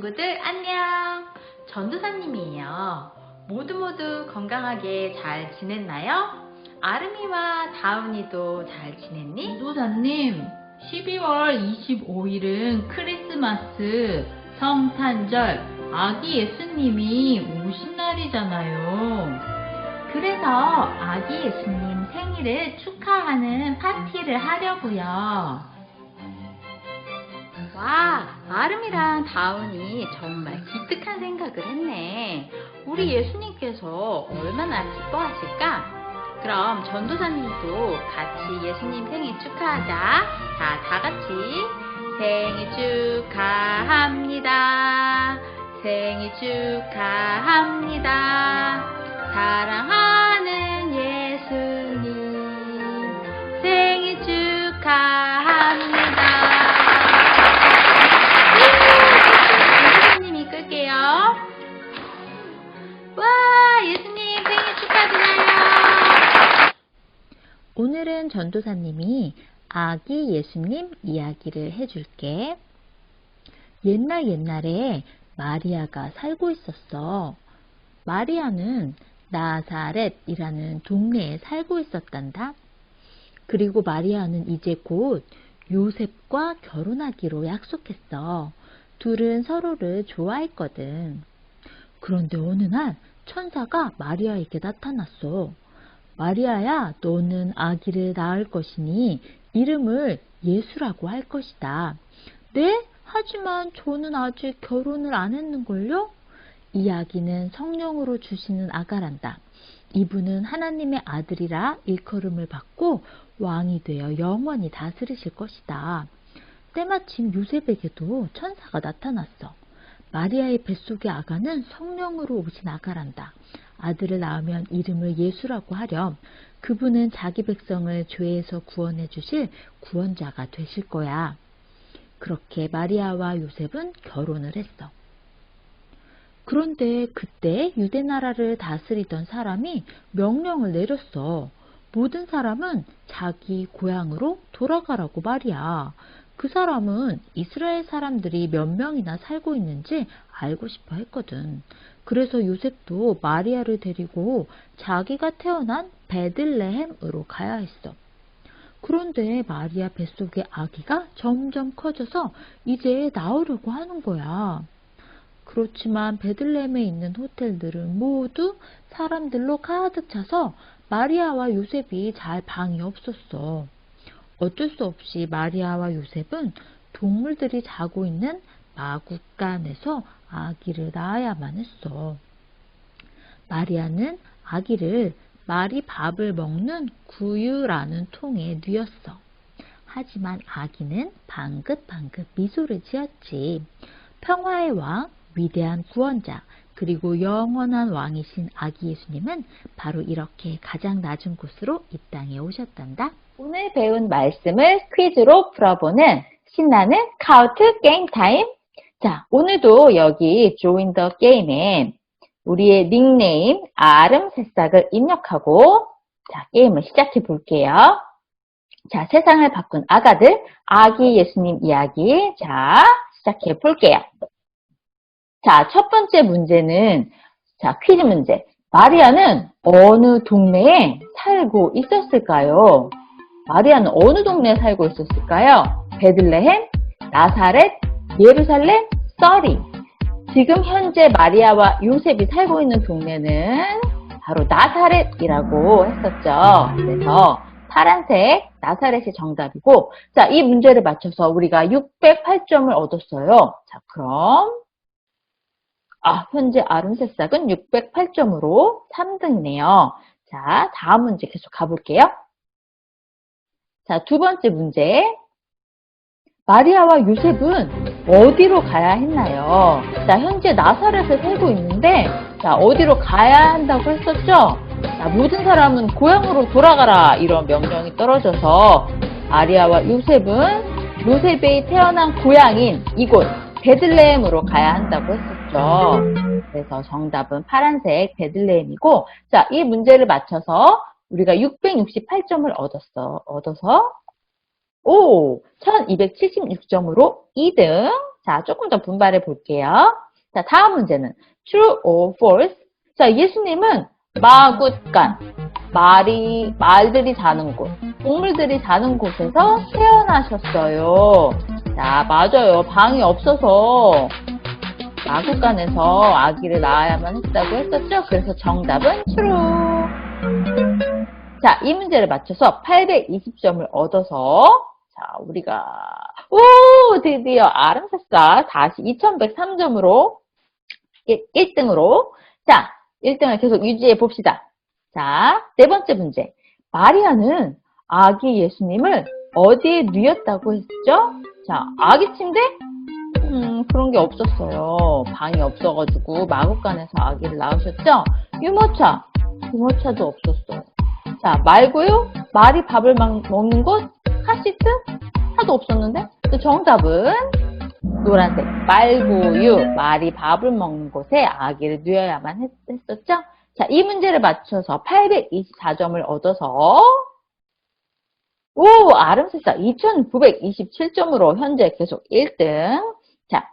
친구들 안녕. 전도사님이에요. 모두 모두 건강하게 잘 지냈나요? 아름이와 다운이도 잘 지냈니? 도사님, 12월 25일은 크리스마스, 성탄절, 아기 예수님이 오신 날이잖아요. 그래서 아기 예수님 생일을 축하하는 파티를 하려고요. 아름이랑 다운이 정말 기특한 생각을 했네. 우리 예수님께서 얼마나 기뻐하실까? 그럼 전도사님도 같이 예수님 생일 축하하자. 자, 다 같이 생일 축하합니다. 생일 축하합니다. 사랑하는 오늘은 전도사님이 아기 예수님 이야기를 해줄게. 옛날 옛날에 마리아가 살고 있었어. 마리아는 나사렛이라는 동네에 살고 있었단다. 그리고 마리아는 이제 곧 요셉과 결혼하기로 약속했어. 둘은 서로를 좋아했거든. 그런데 어느 날 천사가 마리아에게 나타났어. 마리아야, 너는 아기를 낳을 것이니 이름을 예수라고 할 것이다. 네? 하지만 저는 아직 결혼을 안 했는걸요? 이 아기는 성령으로 주시는 아가란다. 이분은 하나님의 아들이라 일컬음을 받고 왕이 되어 영원히 다스리실 것이다. 때마침 요셉에게도 천사가 나타났어. 마리아의 뱃속의 아가는 성령으로 오신 아가란다. 아들을 낳으면 이름을 예수라고 하렴. 그분은 자기 백성을 죄에서 구원해 주실 구원자가 되실 거야. 그렇게 마리아와 요셉은 결혼을 했어. 그런데 그때 유대 나라를 다스리던 사람이 명령을 내렸어. 모든 사람은 자기 고향으로 돌아가라고 말이야. 그 사람은 이스라엘 사람들이 몇 명이나 살고 있는지 알고 싶어 했거든. 그래서 요셉도 마리아를 데리고 자기가 태어난 베들레헴으로 가야 했어. 그런데 마리아 뱃속의 아기가 점점 커져서 이제 나오려고 하는 거야. 그렇지만 베들레헴에 있는 호텔들은 모두 사람들로 가득 차서 마리아와 요셉이 잘 방이 없었어. 어쩔 수 없이 마리아와 요셉은 동물들이 자고 있는 마구간에서 아기를 낳아야만 했어. 마리아는 아기를 말이 밥을 먹는 구유라는 통에 뉘었어. 하지만 아기는 방긋방긋 미소를 지었지. 평화의 왕, 위대한 구원자, 그리고 영원한 왕이신 아기 예수님은 바로 이렇게 가장 낮은 곳으로 이 땅에 오셨단다. 오늘 배운 말씀을 퀴즈로 풀어보는 신나는 카우트 게임 타임. 자, 오늘도 여기 join the game에 우리의 닉네임 아름 새싹을 입력하고 자, 게임을 시작해 볼게요. 자, 세상을 바꾼 아가들 아기 예수님 이야기 자, 시작해 볼게요. 자, 첫 번째 문제는 자, 퀴즈 문제. 마리아는 어느 동네에 살고 있었을까요? 마리아는 어느 동네에 살고 있었을까요? 베들레헴, 나사렛, 예루살렘, 서리. 지금 현재 마리아와 요셉이 살고 있는 동네는 바로 나사렛이라고 했었죠. 그래서 파란색 나사렛이 정답이고, 자, 이 문제를 맞춰서 우리가 608점을 얻었어요. 자, 그럼, 아, 현재 아름새싹은 608점으로 3등이네요. 자, 다음 문제 계속 가볼게요. 자, 두 번째 문제. 마리아와 요셉은 어디로 가야 했나요? 자, 현재 나사렛에 살고 있는데, 자, 어디로 가야 한다고 했었죠? 자, 모든 사람은 고향으로 돌아가라, 이런 명령이 떨어져서, 마리아와 요셉은 요셉이 태어난 고향인 이곳, 베들레헴으로 가야 한다고 했었죠. 그래서 정답은 파란색 베들레헴이고, 자, 이 문제를 맞춰서 우리가 668점을 얻었어, 얻어서 오, 1276점으로 2등. 자, 조금 더 분발해 볼게요. 자, 다음 문제는 true or false. 자, 예수님은 마굿간, 말이, 말들이 사는 곳, 동물들이 사는 곳에서 태어나셨어요. 자, 맞아요. 방이 없어서 마국간에서 아기를 낳아야만 했다고 했었죠? 그래서 정답은 true. 자, 이 문제를 맞춰서 820점을 얻어서 자, 우리가 오, 드디어 아름사사 다시 2103점으로 1, 등으로 자, 1등을 계속 유지해 봅시다. 자, 네 번째 문제. 마리아는 아기 예수님을 어디에 누였다고 했죠? 자, 아기 침대? 음, 그런 게 없었어요. 방이 없어가지고 마국간에서 아기를 낳으셨죠? 유모차. 유모차도 없었어요. 자, 말고요. 말이 밥을 막 먹는 곳? 카시트? 하도 없었는데? 그 정답은 노란색 말고유. 말이 밥을 먹는 곳에 아기를 누여야만 했, 했었죠? 자, 이 문제를 맞춰서 824점을 얻어서 오, 아름새사 2927점으로 현재 계속 1등. 자,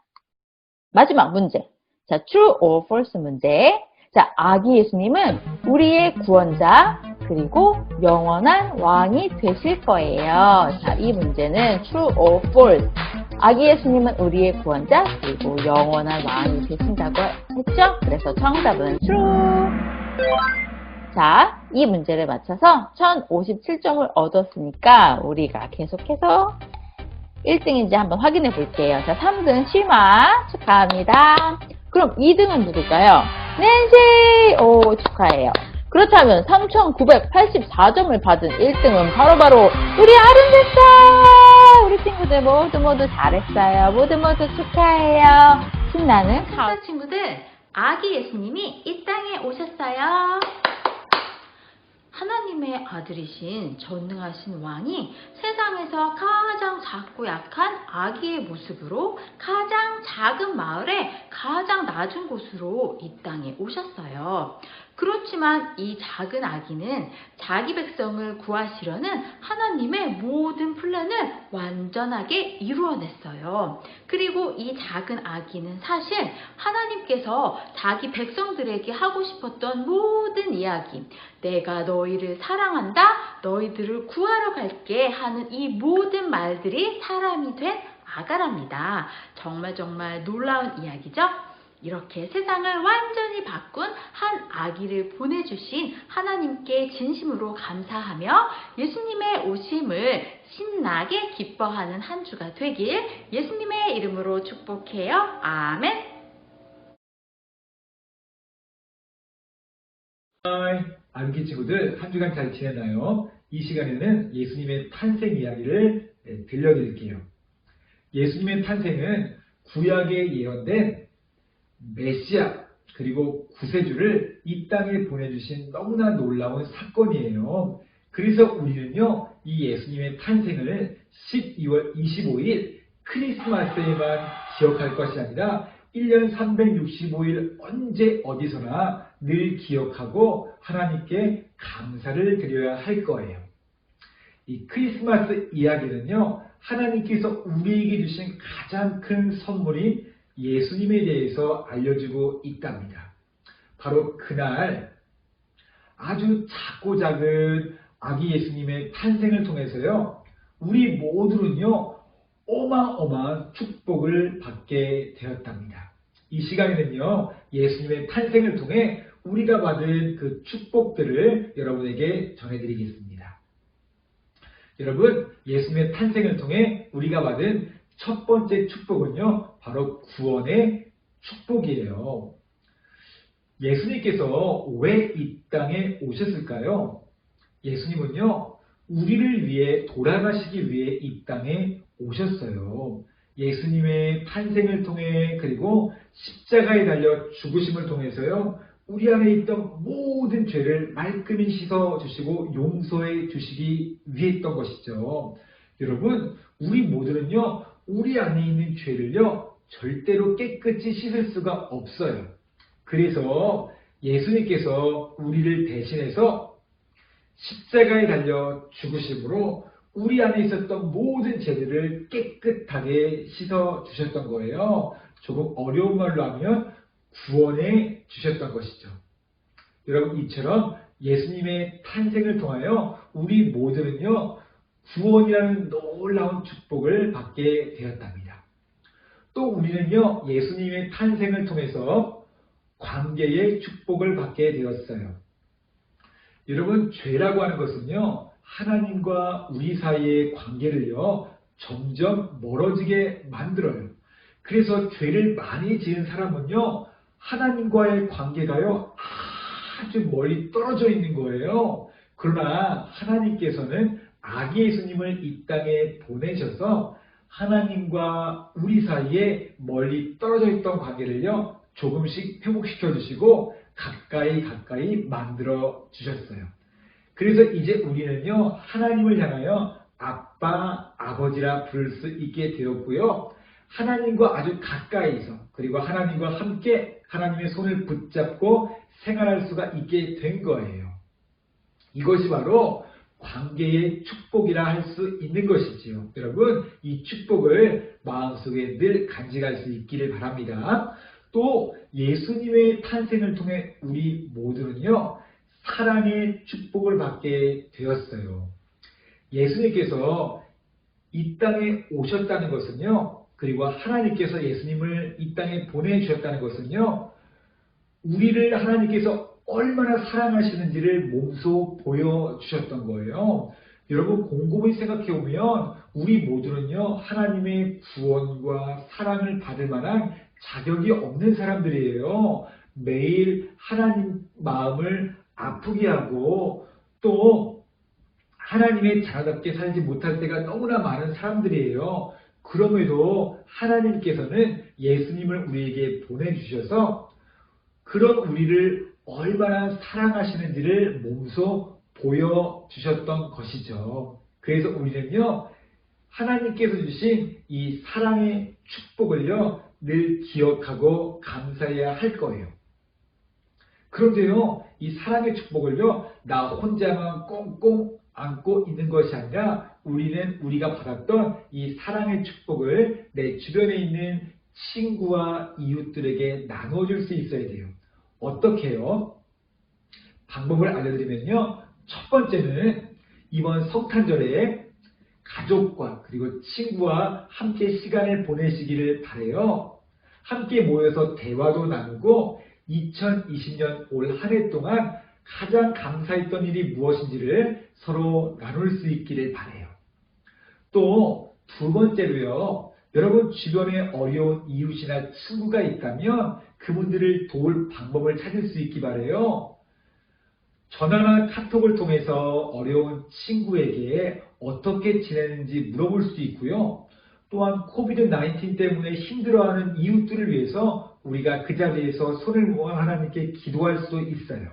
마지막 문제. 자, true or false 문제. 자, 아기 예수님은 우리의 구원자, 그리고 영원한 왕이 되실 거예요. 자, 이 문제는 true or false. 아기 예수님은 우리의 구원자, 그리고 영원한 왕이 되신다고 했죠? 그래서 정답은 true. 자, 이 문제를 맞춰서 1057점을 얻었으니까 우리가 계속해서 1등인지 한번 확인해 볼게요. 자, 3등 실마 축하합니다. 그럼 2등은 누굴까요? 낸시! 오, 축하해요. 그렇다면 3,984점을 받은 1등은 바로바로 우리 아름됐다! 우리 친구들 모두 모두 잘했어요. 모두 모두 축하해요. 신나는 친구 친구들, 아기 예수님이 이 땅에 오셨어요. 하나님의 아들이신 전능하신 왕이 세상에서 가장 작고 약한 아기의 모습으로 가장 작은 마을에 가장 낮은 곳으로 이 땅에 오셨어요. 그렇지만 이 작은 아기는 자기 백성을 구하시려는 하나님의 모든 플랜을 완전하게 이루어냈어요. 그리고 이 작은 아기는 사실 하나님께서 자기 백성들에게 하고 싶었던 모든 이야기, 내가 너희를 사랑한다, 너희들을 구하러 갈게 하는 이 모든 말들이 사람이 된 아가랍니다. 정말 정말 놀라운 이야기죠? 이렇게 세상을 완전히 한 아기를 보내주신 하나님께 진심으로 감사하며 예수님의 오심을 신나게 기뻐하는 한 주가 되길 예수님의 이름으로 축복해요. 아멘. 아기 친구들 한 주간 잘 지냈나요? 이 시간에는 예수님의 탄생 이야기를 네, 들려드릴게요. 예수님의 탄생은 구약에 예언된 메시아 그리고 구세주를 이 땅에 보내주신 너무나 놀라운 사건이에요. 그래서 우리는요, 이 예수님의 탄생을 12월 25일 크리스마스에만 기억할 것이 아니라 1년 365일 언제 어디서나 늘 기억하고 하나님께 감사를 드려야 할 거예요. 이 크리스마스 이야기는요, 하나님께서 우리에게 주신 가장 큰 선물인 예수님에 대해서 알려주고 있답니다. 바로 그날 아주 작고 작은 아기 예수님의 탄생을 통해서요, 우리 모두는요, 어마어마한 축복을 받게 되었답니다. 이 시간에는요, 예수님의 탄생을 통해 우리가 받은 그 축복들을 여러분에게 전해드리겠습니다. 여러분, 예수님의 탄생을 통해 우리가 받은 첫 번째 축복은요, 바로 구원의 축복이에요. 예수님께서 왜 이 땅에 오셨을까요? 예수님은요, 우리를 위해 돌아가시기 위해 이 땅에 오셨어요. 예수님의 탄생을 통해 그리고 십자가에 달려 죽으심을 통해서요. 우리 안에 있던 모든 죄를 말끔히 씻어 주시고 용서해 주시기 위했던 것이죠. 여러분, 우리 모두는요. 우리 안에 있는 죄를요. 절대로 깨끗이 씻을 수가 없어요. 그래서 예수님께서 우리를 대신해서 십자가에 달려 죽으심으로 우리 안에 있었던 모든 죄들을 깨끗하게 씻어 주셨던 거예요. 조금 어려운 말로 하면 구원해 주셨던 것이죠. 여러분 이처럼 예수님의 탄생을 통하여 우리 모두는요 구원이라는 놀라운 축복을 받게 되었답니다. 또 우리는요 예수님의 탄생을 통해서 관계의 축복을 받게 되었어요. 여러분 죄라고 하는 것은요 하나님과 우리 사이의 관계를요 점점 멀어지게 만들어요. 그래서 죄를 많이 지은 사람은요 하나님과의 관계가요 아주 멀리 떨어져 있는 거예요. 그러나 하나님께서는 아기 예수님을 이 땅에 보내셔서 하나님과 우리 사이에 멀리 떨어져 있던 관계를요 조금씩 회복시켜 주시고 가까이 가까이 만들어 주셨어요. 그래서 이제 우리는요 하나님을 향하여 아빠, 아버지라 부를 수 있게 되었고요. 하나님과 아주 가까이서 그리고 하나님과 함께 하나님의 손을 붙잡고 생활할 수가 있게 된 거예요. 이것이 바로 관계의 축복이라 할 수 있는 것이지요. 여러분, 이 축복을 마음속에 늘 간직할 수 있기를 바랍니다. 또 예수님의 탄생을 통해 우리 모두는요, 사랑의 축복을 받게 되었어요. 예수님께서 이 땅에 오셨다는 것은요, 그리고 하나님께서 예수님을 이 땅에 보내주셨다는 것은요, 우리를 하나님께서 얼마나 사랑하시는지를 몸소 보여주셨던 거예요. 여러분 곰곰이 생각해 보면 우리 모두는요 하나님의 구원과 사랑을 받을 만한 자격이 없는 사람들이에요. 매일 하나님 마음을 아프게 하고 또 하나님의 자녀답게 살지 못할 때가 너무나 많은 사람들이에요. 그럼에도 하나님께서는 예수님을 우리에게 보내주셔서 그런 우리를 얼마나 사랑하시는지를 몸소 보여주셨던 것이죠. 그래서 우리는요, 하나님께서 주신 이 사랑의 축복을요, 늘 기억하고 감사해야 할 거예요. 그런데요, 이 사랑의 축복을요, 나 혼자만 꽁꽁 안고 있는 것이 아니라 우리는 우리가 받았던 이 사랑의 축복을 내 주변에 있는 친구와 이웃들에게 나눠줄 수 있어야 돼요. 어떻게 해요? 방법을 알려드리면요. 첫 번째는 이번 성탄절에 가족과 그리고 친구와 함께 시간을 보내시기를 바래요. 함께 모여서 대화도 나누고 2020년 올 한 해 동안 가장 감사했던 일이 무엇인지를 서로 나눌 수 있기를 바래요. 또 두 번째로요. 여러분 주변에 어려운 이웃이나 친구가 있다면 그분들을 도울 방법을 찾을 수 있기 바래요. 전화나 카톡을 통해서 어려운 친구에게 어떻게 지내는지 물어볼 수 있고요. 또한 코비드-19 때문에 힘들어하는 이웃들을 위해서 우리가 그 자리에서 손을 모아 하나님께 기도할 수도 있어요.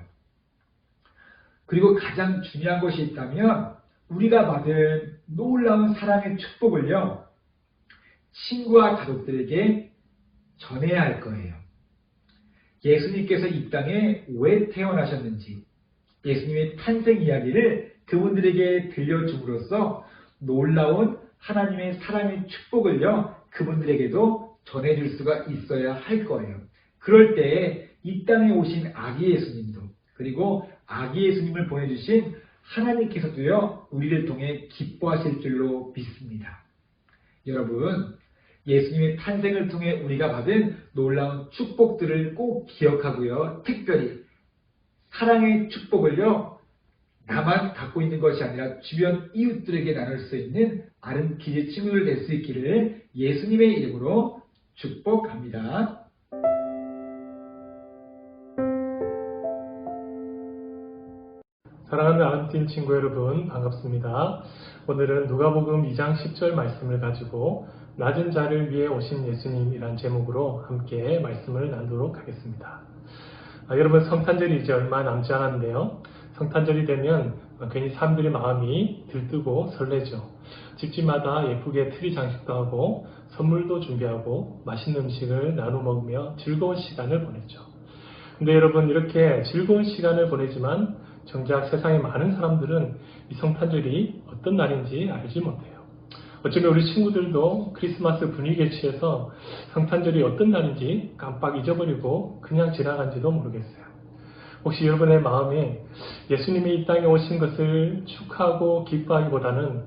그리고 가장 중요한 것이 있다면 우리가 받은 놀라운 사랑의 축복을요. 친구와 가족들에게 전해야 할 거예요. 예수님께서 이 땅에 왜 태어나셨는지, 예수님의 탄생 이야기를 그분들에게 들려줌으로써 놀라운 하나님의 사랑의 축복을요, 그분들에게도 전해줄 수가 있어야 할 거예요. 그럴 때이 땅에 오신 아기 예수님도, 그리고 아기 예수님을 보내주신 하나님께서도요, 우리를 통해 기뻐하실 줄로 믿습니다. 여러분, 예수님의 탄생을 통해 우리가 받은 놀라운 축복들을 꼭 기억하고요. 특별히 사랑의 축복을요. 나만 갖고 있는 것이 아니라 주변 이웃들에게 나눌 수 있는 아름 기제 친구를 낼 수 있기를 예수님의 이름으로 축복합니다. 사랑하는 아름팀 친구 여러분 반갑습니다. 오늘은 누가복음 2장 10절 말씀을 가지고 낮은 자를 위해 오신 예수님이란 제목으로 함께 말씀을 나누도록 하겠습니다. 아, 여러분 성탄절이 이제 얼마 남지 않았는데요. 성탄절이 되면 괜히 사람들의 마음이 들뜨고 설레죠. 집집마다 예쁘게 트리 장식도 하고 선물도 준비하고 맛있는 음식을 나눠 먹으며 즐거운 시간을 보내죠. 근데 여러분 이렇게 즐거운 시간을 보내지만 정작 세상의 많은 사람들은 이 성탄절이 어떤 날인지 알지 못해요. 어쩌면 우리 친구들도 크리스마스 분위기에 취해서 성탄절이 어떤 날인지 깜빡 잊어버리고 그냥 지나간지도 모르겠어요. 혹시 여러분의 마음에 예수님이 이 땅에 오신 것을 축하하고 기뻐하기보다는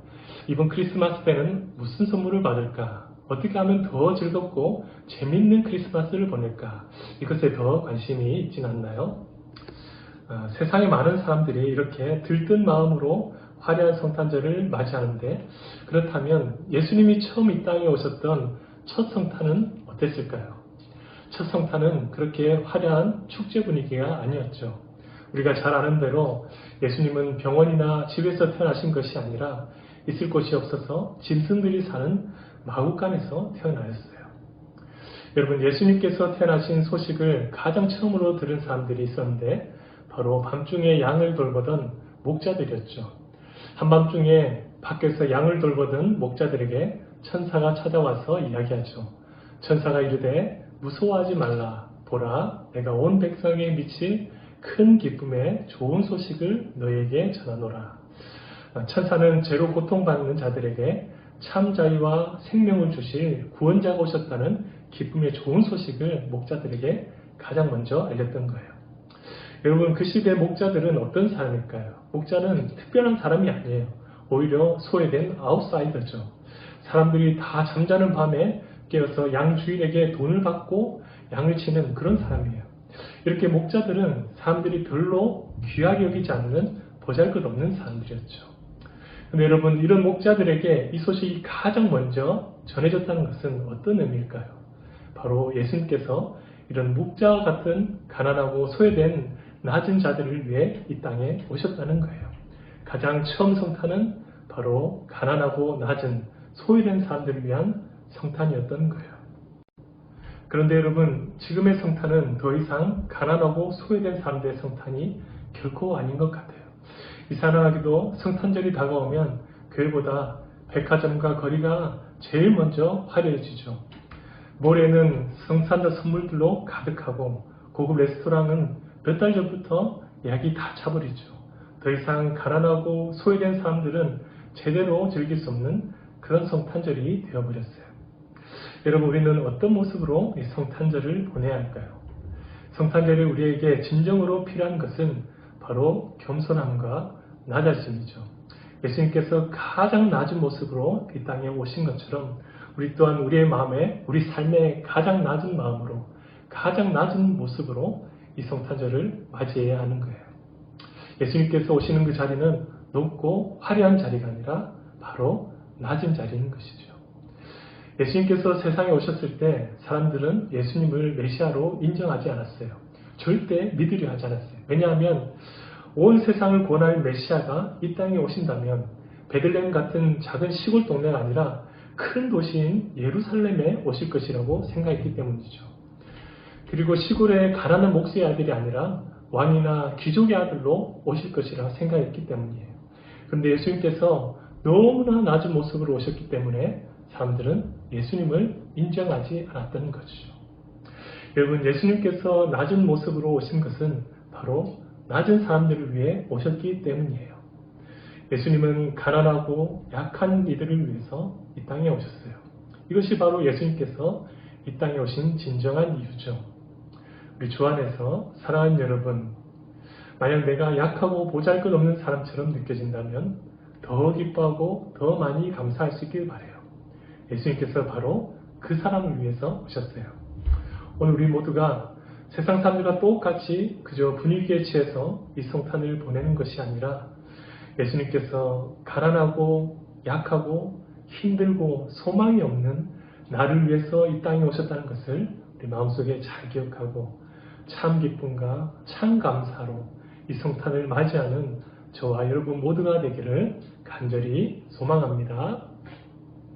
이번 크리스마스 때는 무슨 선물을 받을까? 어떻게 하면 더 즐겁고 재밌는 크리스마스를 보낼까? 이것에 더 관심이 있진 않나요? 아, 세상에 많은 사람들이 이렇게 들뜬 마음으로 화려한 성탄절을 맞이하는데 그렇다면 예수님이 처음 이 땅에 오셨던 첫 성탄은 어땠을까요? 첫 성탄은 그렇게 화려한 축제 분위기가 아니었죠. 우리가 잘 아는 대로 예수님은 병원이나 집에서 태어나신 것이 아니라 있을 곳이 없어서 짐승들이 사는 마구간에서 태어나셨어요. 여러분, 예수님께서 태어나신 소식을 가장 처음으로 들은 사람들이 있었는데 바로 밤중에 양을 돌보던 목자들이었죠. 한밤중에 밖에서 양을 돌보던 목자들에게 천사가 찾아와서 이야기하죠. 천사가 이르되 무서워하지 말라. 보라, 내가 온 백성에 미칠 큰 기쁨의 좋은 소식을 너에게 전하노라. 천사는 죄로 고통받는 자들에게 참 자유와 생명을 주실 구원자가 오셨다는 기쁨의 좋은 소식을 목자들에게 가장 먼저 알렸던 거예요. 여러분, 그 시대 목자들은 어떤 사람일까요? 목자는 특별한 사람이 아니에요. 오히려 소외된 아웃사이더죠. 사람들이 다 잠자는 밤에 깨어서 양 주인에게 돈을 받고 양을 치는 그런 사람이에요. 이렇게 목자들은 사람들이 별로 귀하게 여기지 않는 보잘것 없는 사람들이었죠. 근데 여러분, 이런 목자들에게 이 소식이 가장 먼저 전해졌다는 것은 어떤 의미일까요? 바로 예수님께서 이런 목자와 같은 가난하고 소외된 낮은 자들을 위해 이 땅에 오셨다는 거예요. 가장 처음 성탄은 바로 가난하고 낮은 소외된 사람들을 위한 성탄이었던 거예요. 그런데 여러분, 지금의 성탄은 더 이상 가난하고 소외된 사람들의 성탄이 결코 아닌 것 같아요. 이상하게도 성탄절이 다가오면 교회보다 백화점과 거리가 제일 먼저 화려해지죠. 모레는 성탄절 선물들로 가득하고 고급 레스토랑은 몇 달 전부터 예약이 다 차버리죠. 더 이상 가난하고 소외된 사람들은 제대로 즐길 수 없는 그런 성탄절이 되어버렸어요. 여러분, 우리는 어떤 모습으로 이 성탄절을 보내야 할까요? 성탄절이 우리에게 진정으로 필요한 것은 바로 겸손함과 낮아짐이죠. 예수님께서 가장 낮은 모습으로 이 땅에 오신 것처럼 우리 또한 우리의 마음에, 우리 삶의 가장 낮은 마음으로, 가장 낮은 모습으로 이 성탄절을 맞이해야 하는 거예요. 예수님께서 오시는 그 자리는 높고 화려한 자리가 아니라 바로 낮은 자리인 것이죠. 예수님께서 세상에 오셨을 때 사람들은 예수님을 메시아로 인정하지 않았어요. 절대 믿으려 하지 않았어요. 왜냐하면 온 세상을 구원할 메시아가 이 땅에 오신다면 베들레헴 같은 작은 시골 동네가 아니라 큰 도시인 예루살렘에 오실 것이라고 생각했기 때문이죠. 그리고 시골의 가난한 목수의 아들이 아니라 왕이나 귀족의 아들로 오실 것이라 생각했기 때문이에요. 그런데 예수님께서 너무나 낮은 모습으로 오셨기 때문에 사람들은 예수님을 인정하지 않았던 것이죠. 여러분, 예수님께서 낮은 모습으로 오신 것은 바로 낮은 사람들을 위해 오셨기 때문이에요. 예수님은 가난하고 약한 이들을 위해서 이 땅에 오셨어요. 이것이 바로 예수님께서 이 땅에 오신 진정한 이유죠. 우리 주 안에서 사랑하는 여러분, 만약 내가 약하고 보잘 것 없는 사람처럼 느껴진다면 더 기뻐하고 더 많이 감사할 수 있길 바래요. 예수님께서 바로 그 사람을 위해서 오셨어요. 오늘 우리 모두가 세상 사람들과 똑같이 그저 분위기에 취해서 이 성탄을 보내는 것이 아니라 예수님께서 가난하고 약하고 힘들고 소망이 없는 나를 위해서 이 땅에 오셨다는 것을 우리 마음속에 잘 기억하고 참 기쁨과 참 감사로 이 성탄을 맞이하는 저와 여러분 모두가 되기를 간절히 소망합니다.